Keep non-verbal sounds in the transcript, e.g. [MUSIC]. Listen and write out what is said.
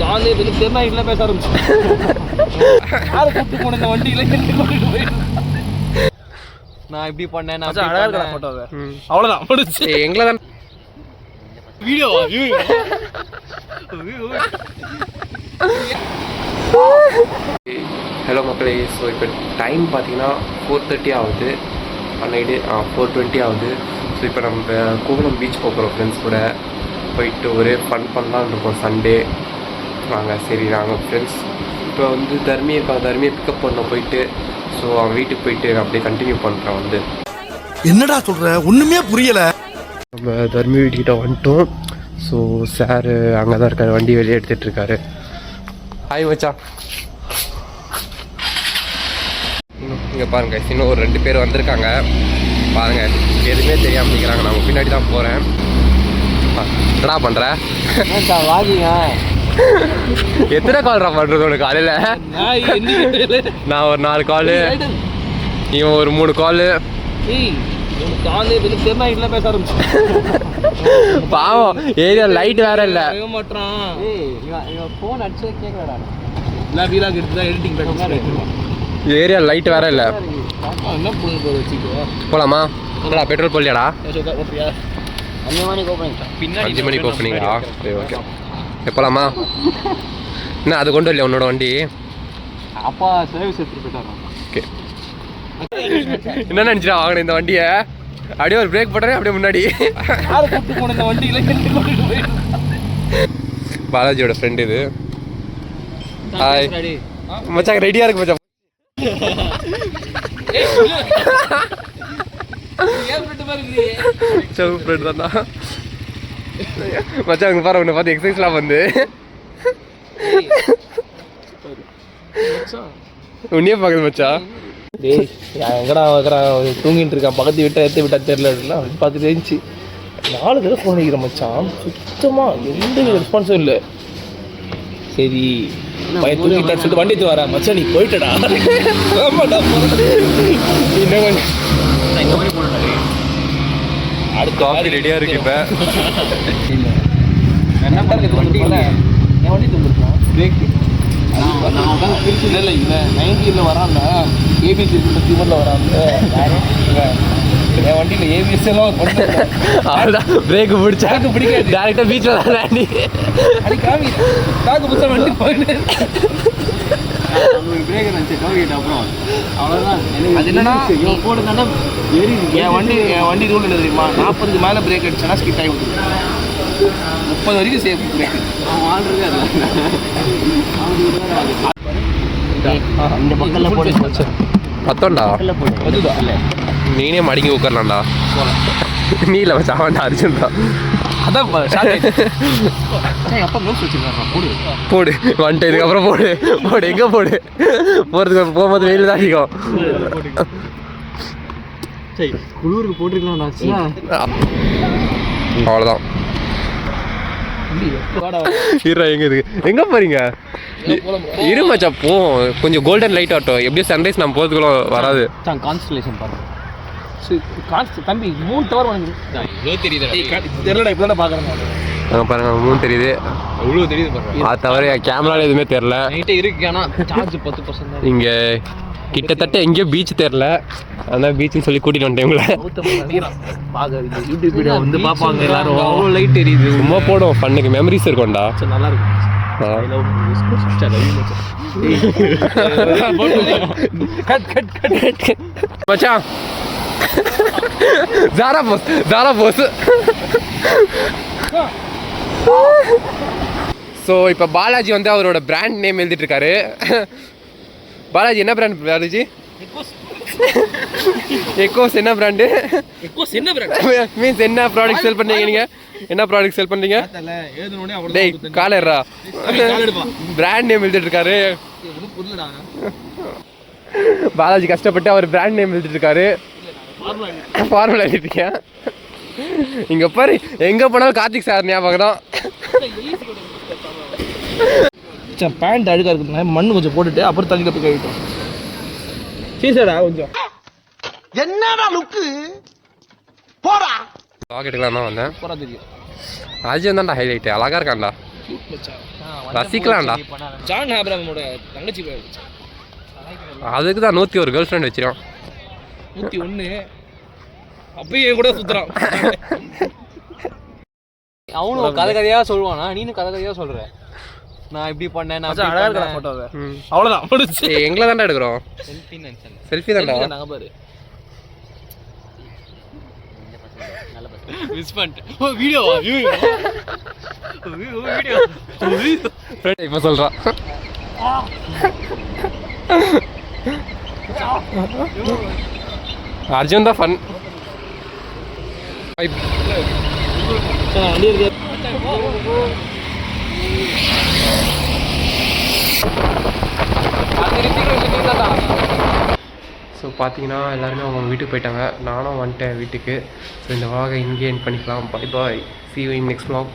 காலே வெளியே தெருநாய்க்குள்ள பேச ஆரம்பிச்சு யாரை கூப்பிட்டு போன இந்த வண்டியில இருந்து கூட்டிட்டு போயிட்டு நான் இப்படி பண்ணேன் நான் அழகா. போட்டோவை. அவ்வளவுதான் முடிச்சு எங்களை தான் வீடியோவா ஹலோ மக்களே ஸோ இப்போ டைம் பார்த்தீங்கன்னா ஃபோர் தேர்ட்டி ஆகுது. நைட்டு ஃபோர் டுவெண்ட்டி ஆகுது. ஸோ இப்போ நம்ம கோவளம் பீச் போகிறோம் ஃப்ரெண்ட்ஸ் கூட. போயிட்டு ஒரே ஃபன் பண்ணலாம்னு இருக்கோம் சண்டே நாங்கள் சரி நாங்கள் ஃப்ரெண்ட்ஸ் இப்போ வந்து தர்மி இருக்கான் தர்மியை பிக்கப் பண்ண போயிட்டு ஸோ அவன் வீட்டுக்கு போயிட்டு நான் அப்படியே கண்டினியூ பண்ணுறேன் வந்து. என்னடா சொல்ற? ஒண்ணுமே புரியல. நம்ம தர்மி வீட்டுக்கிட்ட வந்துட்டோம். ஸோ சார் அங்கே தான் இருக்காரு வண்டி வெளியே எடுத்துகிட்டு இருக்காரு. ஹாய் மச்சான் இங்கே பாருங்க இன்னும் ஒரு ரெண்டு பேர் வந்திருக்காங்க. பாருங்க எதுவுமே தெரியாமல் நிற்கிறாங்க நான் பின்னாடி தான் போகிறேன் என்னடா பண்ணுற வாங்கிங்க எத்தனை கால்ரா பண்ணுறது உனக்கு காலையில்? நான் ஒரு நாலு காலு இவன் ஒரு மூணு காலு காலே பாவம் ஏரியா லைட் வேற இல்லை. ஏரியா லைட் வேற இல்லை. போலாமா? பெட்ரோல் போடலையாடா ஓட்டுறியா அஞ்சு மணிக்கு ஓப்பனிங் பின்னாடி அஞ்சு மணிக்கு ஓப்பனிங்கா சரி ஓகே எப்போலாமா என்ன அது கொண்டு வரலையா உன்னோட வண்டி? அப்பா சர்வீஸ் எடுத்துட்டு போயிட்டாரா. ஓகே. என்ன நினச்சிடா வாங்கின இந்த வண்டியை? அப்படியே ஒரு பிரேக் போட்டேன் அப்படியே முன்னாடி. இந்த வண்டியில பாலாஜியோட ஃப்ரெண்ட் இது. ஹாய் மச்சான் ரெடியாக இருக்கு மச்சான். சவு ஃப்ரெண்ட் தான்டா. மச்சான் அங்கே பாரு உன்னை பார்த்து எக்ஸசைஸ்லாம் வந்து உன்னையே பார்க்குது மச்சான் டேய் எங்கடா வைக்கிறான் தூங்கிட்டு இருக்கான் பக்கத்து விட்டா எடுத்து விட்டா தெரியல பார்த்து தெரிஞ்சு நாலு தடவை ஃபோன் அடிக்கிறேன் மச்சான் சுத்தமா எந்த ரெஸ்பான்ஸும் இல்லை சரி பையன் தூங்கிட்டான்னு சொல்லிட்டு வண்டி எடுத்து வரேன் மச்சான் நீ போயிட்டடா ஆமாடா இன்னும் கொஞ்சம் அடுத்த காஃபி ரெடியாக இருக்கு இப்போ. என்ன பண்ணுறது வண்டி இல்லை. என் வண்டி தந்துருக்கோம்? பிரேக் இல்லை இல்லை இவன் நைன்டியில் வரான்ல. ஏபிசி சிவனில் வரான்ல. என் வண்டியில் ஏபிஎஸ் எல்லாம் அவ்வளோதான் பிரேக் பிடிச்சா எனக்கு பிடிக்காது. டேரெக்டாக பீச்சில் தான் லேண்டி அடி காமி தாக்கு புத்தா வண்டி போயிட்டு அது என்னன்னா நீ போடுறதுனா என் வண்டி என் வண்டி ரூல் என்ன தெரியுமா? நாற்பதுக்கு மேலே பிரேக் அடிச்சேன்னா ஸ்கிட் ஆகி முப்பது வரைக்கும் சேஃப் பிரேக் இந்த பக்கத்தில் போட்டு பத்தோண்டா நீனே மடங்கி உட்காரலாம்டா நீ இல்லை மச்சான் அவன்டா அர்ஜுன்டா அதான் அப்பா நோட்ஸ் போடு. போடு வந்துட்டு இதுக்கப்புறம் போடு. போடு எங்கே போடு? போகிறதுக்கு போகும்போது வெயில் தான் சரி குளிருக்கு போட்டிருக்கலாம் அவ்வளோதான் இருடா எங்கே இருக்கு? எங்கே போறீங்க? இரு மச்சான் போ. கொஞ்சம் கோல்டன் லைட் ஆட்டும் எப்படியும் சன்ரைஸ் நம்ம போகிறதுக்குள்ள வராது. கான்ஸ்டலேஷன் பாருங்க கான்ஸ்ட் தம்பி மூணு டவர் வந்து தெரியலடா இப்போ தான் பார்க்குறேன் அங்கே பாருங்க மூணு தெரியுது. அவ்வளோ தெரியுது பாருங்க. அது தவிர கேமரால எதுவுமே தெரில நைட்டே இருக்கு ஆனால் சார்ஜ் பத்து பர்சன்ட் இங்கே கிட்டத்தட்ட எங்கேயோ பீச் தெரில அதான் பீச்சுன்னு சொல்லி கூட்டிட்டு வந்துட்டேன் உங்களை. வந்து பார்ப்பாங்க எல்லாரும். அவ்வளோ லைட் தெரியுது சும்மா போடும் பண்ணுக்கு மெமரிஸ் இருக்கும்டா. நல்லா இருக்கும். [LAUGHS] [LAUGHS] மச்சான். ஜாரா போஸ் ஸோ இப்போ பாலாஜி வந்து அவரோட பிராண்ட் நேம் எழுதிட்டு இருக்காரு பாலாஜி என்ன பிராண்ட் பாலாஜி? எக்கோஸ் என்ன பிராண்டு எக்கோஸ் என்ன பிராண்ட் மீன்ஸ் என்ன ப்ராடக்ட் செல் பண்ணுறீங்க நீங்கள் என்ன ப்ராடக்ட் செல் அவ்வளோ டேய் காலர்ரா. பிராண்ட் நேம் எழுதிட்டு இருக்காரு ஒன்றும் புரியலடா. பாலாஜி கஷ்டப்பட்டு அவர் பிராண்ட் நேம் எழுதிட்டு இருக்காரு ஃபார்முலா எழுதிருக்கீங்க இங்க பாரு எங்க போனாலும் கார்த்திக் சார் ஞாபகம் தான். மச்சான் பேண்ட் அழுக்கா இருக்குதுங்க. மண்ணு கொஞ்சம் போட்டுட்டு அப்புறம் தண்ணியில் போய் கழுவிட்டோம் சீசடா கொஞ்சம். என்னடா லுக்கு? போடா. பாக்கெட்டுக்கலாம் தான் வந்தேன். சூப்பராக தெரியும் ராஜன் தான்டா ஹைலைட் அழகா இருக்கான்டா. ரசிக்கலாம்டா. ஜான் ஆப்ரமோட தங்கச்சி அதுக்கு தான் நூற்றி ஒரு கேர்ள் ஃப்ரெண்ட் வச்சிருக்கான். நூற்றி ஒன்று அப்பயும் கூட சுற்றுறான் அவனும் கதை கதையா சொல்லுவானா? நீனும் கதை கதையா சொல்ற. நான் இப்படி பண்ணேன் நான் மச்சான் அப்படி அழகா இருக்கா பண்ணேன். ஃபோட்டோவை அவ்வளோதான் முடிச்சு எங்களை தான்டா எடுக்கிறோம். நினைச்சேன் செல்ஃபி தான்டா. நாங்கள் பாரு. மிஸ் பண்ணிட்டேன். ஓ வீடியோவா வீடியோ இப்போ சொல்கிறான் அர்ஜுன் தான் ஃபன் ஸோ பார்த்தீங்கன்னா எல்லாருமே அவங்க வீட்டுக்கு போயிட்டாங்க. நானும் வந்துட்டேன் வீட்டுக்கு. ஸோ இந்த வாகை இங்கே என் பண்ணிக்கலாம். Bye bye see you in next vlog.